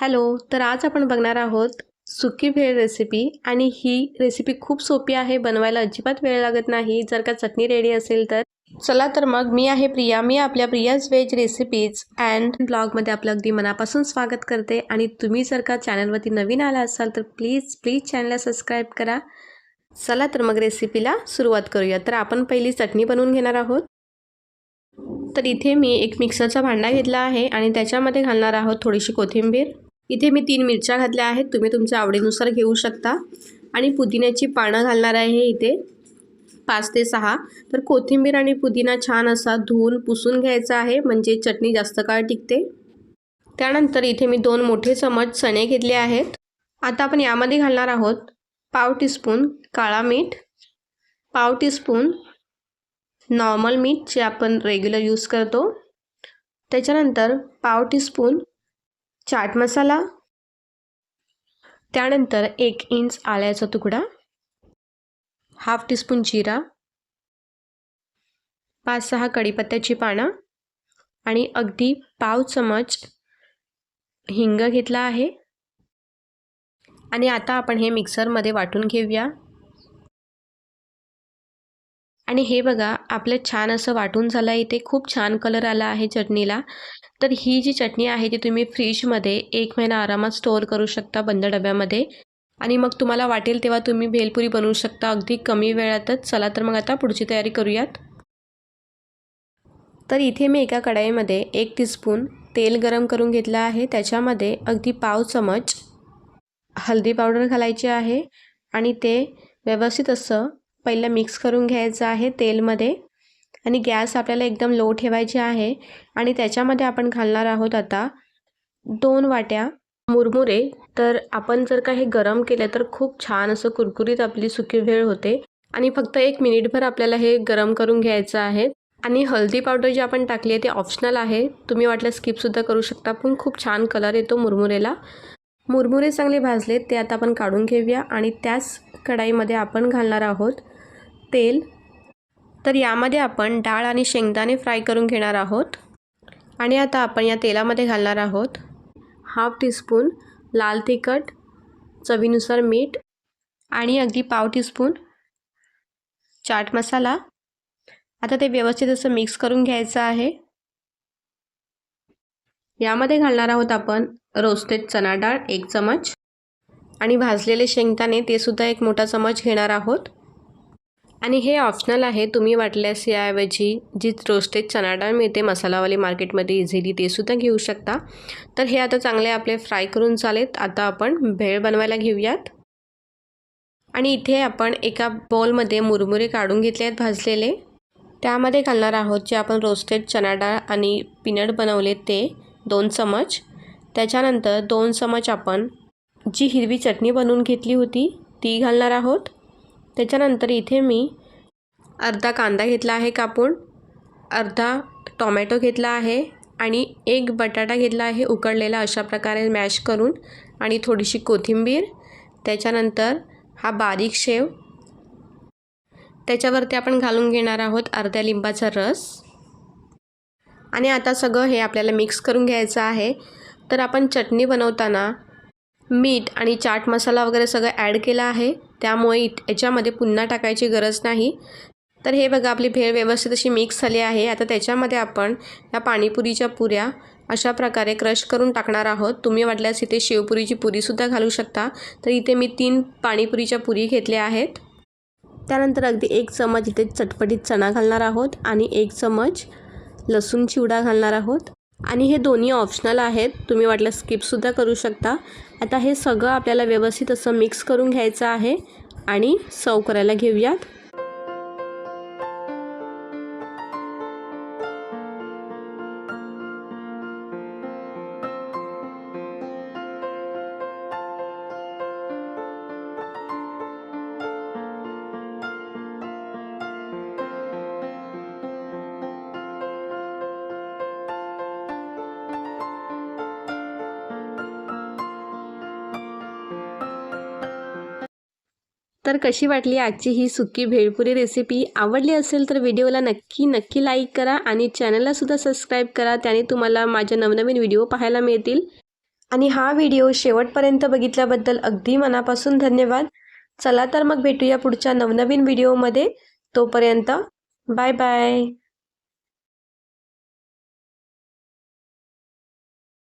Hello तर आज आपण बघणार आहोत सुकी भेळ रेसिपी आणि ही रेसिपी खूप सोपी आहे बनवायला अजिबात वेळ लागत नाही. जर का चटणी रेडी असेल तर. चला तर मग मी आहे प्रिया. मी आपल्या प्रियाज व्हेज रेसिपीज अँड ब्लॉगमध्ये आपलं अगदी मनापासून स्वागत करते. आणि तुम्ही जर का चॅनलवरती नवीन आला असाल तर प्लीज प्लीज चॅनलला सबस्क्राईब करा. चला तर मग रेसिपीला सुरुवात करूया. तर आपण पहिली चटणी बनवून घेणार आहोत. तर इथे मी एक मिक्सरचा भांडा घेतला आहे आणि त्याच्यामध्ये घालणार आहोत थोडीशी कोथिंबीर. इथे मी तीन मिरच्या घातल्या आहेत. तुम्ही तुमच्या आवडीनुसार घेऊ शकता. आणि पुदिन्याची पानं घालणार आहे इथे. पाच ते सहा. तर कोथिंबीर आणि पुदिना छान असा धुवून पुसून घ्यायचा आहे. म्हणजे चटणी जास्त काळ टिकते. त्यानंतर इथे मी दोन मोठे चमच चणे घेतले आहेत. आता आपण यामध्ये घालणार आहोत पाव टीस्पून काळा मीठ पाव टीस्पून नॉर्मल मीठ जे आपण रेग्युलर यूज करतो. त्याच्यानंतर पाव टीस्पून चाट मसाला. त्यानंतर एक इंच आल्याचा तुकडा. हाफ टीस्पून जिरा. पाच सहा कढीपत्त्याची पानं. आणि अगदी पाव चमच हिंग घेतला आहे. आणि आता आपण हे मिक्सरमध्ये वाटून घेऊया. आणि हे बघा आपलं छान असं वाटून झालं आहे इथे खूप छान कलर आला आहे चटणीला. तर ही जी चटणी आहे ती तुम्ही फ्रीजमध्ये एक महिना आरामात स्टोअर करू शकता बंद डब्यामध्ये. आणि मग तुम्हाला वाटेल तेव्हा तुम्ही भेलपुरी बनवू शकता. अगदी कमी वेळातच. चला तर मग आता पुढची तयारी करूयात. तर इथे मी एका कढाईमध्ये एक टीस्पून तेल गरम करून घेतलं आहे. त्याच्यामध्ये अगदी पाव चमच हळदी पावडर घालायची आहे. आणि ते व्यवस्थित असं पहिलं मिक्स करून घ्यायचं आहे तेलमध्ये. आणि गॅस आपल्याला एकदम लो ठेवायची आहे. आणि त्याच्यामध्ये आपण घालणार आहोत आता दोन वाट्या मुरमुरे. तर आपण जर का हे गरम केलं तर खूप छान असं कुरकुरीत आपली सुकी भेळ होते. आणि फक्त एक मिनिटभर आपल्याला हे गरम करून घ्यायचं आहे. आणि हळदी पावडर जी आपण टाकली आहे ती ऑप्शनल आहे. तुम्ही वाटलं स्किपसुद्धा करू शकता पण खूप छान कलर येतो मुरमुरेला. मुरमुरे चांगले भाजले ते आता आपण काढून घेऊया. आणि त्याच कढाईमध्ये आपण घालणार आहोत तेल. तर यामध्ये आपण डाळ आणि शेंगदाणे फ्राय करून घेणार आहोत. आणि आता आपण या तेलामध्ये घालणार आहोत हाफ टीस्पून लाल तिखट चवीनुसार मीठ आणि अगदी पाव टीस्पून चाट मसाला. आता ते व्यवस्थित असं मिक्स करून घ्यायचं आहे. यामध्ये घालणार आहोत आपण रोस्टेड चणा डाळ एक चमच आणि भाजलेले शेंगदाणे ते सुद्धा एक मोठा चमच घेणार आहोत. आणि हे ऑप्शनल आहे तुम्ही वाटल्यास याऐवजी जी रोस्टेड चणा डाळ मिळते मसालावाली मार्केटमध्ये इझिली ते सुद्धा घेऊ शकता. तर हे आता चांगले आपले फ्राय करून चालेत. आता आपण भेळ बनवायला घेऊयात. आणि इथे आपण एका बॉलमध्ये मुरमुरे काढून घेतले आहेत भाजलेले. त्यामध्ये घालणार आहोत जे आपण रोस्टेड चणा डाळ आणि पीनट बनवले ते दोन चमच. त्याच्यानंतर दोन चमच आपण जी हिरवी चटणी बनवून घेतली होती ती घालणार आहोत. त्याच्यानंतर इथे मी अर्धा कांदा घेतला आहे कापून अर्धा टॉमॅटो घेतला आहे आणि एक बटाटा घेतला आहे उकडलेला अशा प्रकारे मॅश करून आणि थोडीशी कोथिंबीर त्याच्यानंतर हा बारीक शेव. त्याच्यावरती आपण घालून घेणार आहोत अर्ध्या लिंबाचा रस. आणि आता सगळं हे आपल्याला मिक्स करून घ्यायचं आहे. तर आपण चटणी बनवताना मीठ आणि चाट मसाला वगैरे सगळं ॲड केलं आहे. त्यामुळे याच्यामध्ये पुन्हा टाकायची गरज नाही. तर हे बघा आपली भेळ व्यवस्थित अशी मिक्स झाली आहे. आता त्याच्यामध्ये आपण या पाणीपुरीच्या पुऱ्या अशा प्रकारे क्रश करून टाकणार आहोत. तुम्ही वाटल्यास इथे शेवपुरीची पुरीसुद्धा घालू शकता. तर इथे मी तीन पाणीपुरीच्या पुरी घेतल्या आहेत. त्यानंतर अगदी एक चमच इथे चटपटीत चणा घालणार आहोत आणि एक चमच लसूण चिवडा घालणार आहोत. आणि हे दोन्ही ऑप्शनल आहेत. तुम्ही वाटलं स्किपसुद्धा करू शकता. आता हे सगळं आपल्याला व्यवस्थित असं मिक्स करून घ्यायचं आहे. आणि सर्व करायला घेऊयात. तर कशी वाटली आजची ही सुकी भेळपुरी रेसिपी आवडली असेल तर व्हिडिओला नक्की नक्की लाईक करा आणि चॅनललासुद्धा सबस्क्राईब करा. त्याने तुम्हाला माझ्या नवनवीन व्हिडिओ पाहायला मिळतील. आणि हा व्हिडिओ शेवटपर्यंत बघितल्याबद्दल अगदी मनापासून धन्यवाद. चला तर मग भेटूया पुढच्या नवनवीन व्हिडिओमध्ये. तोपर्यंत बाय बाय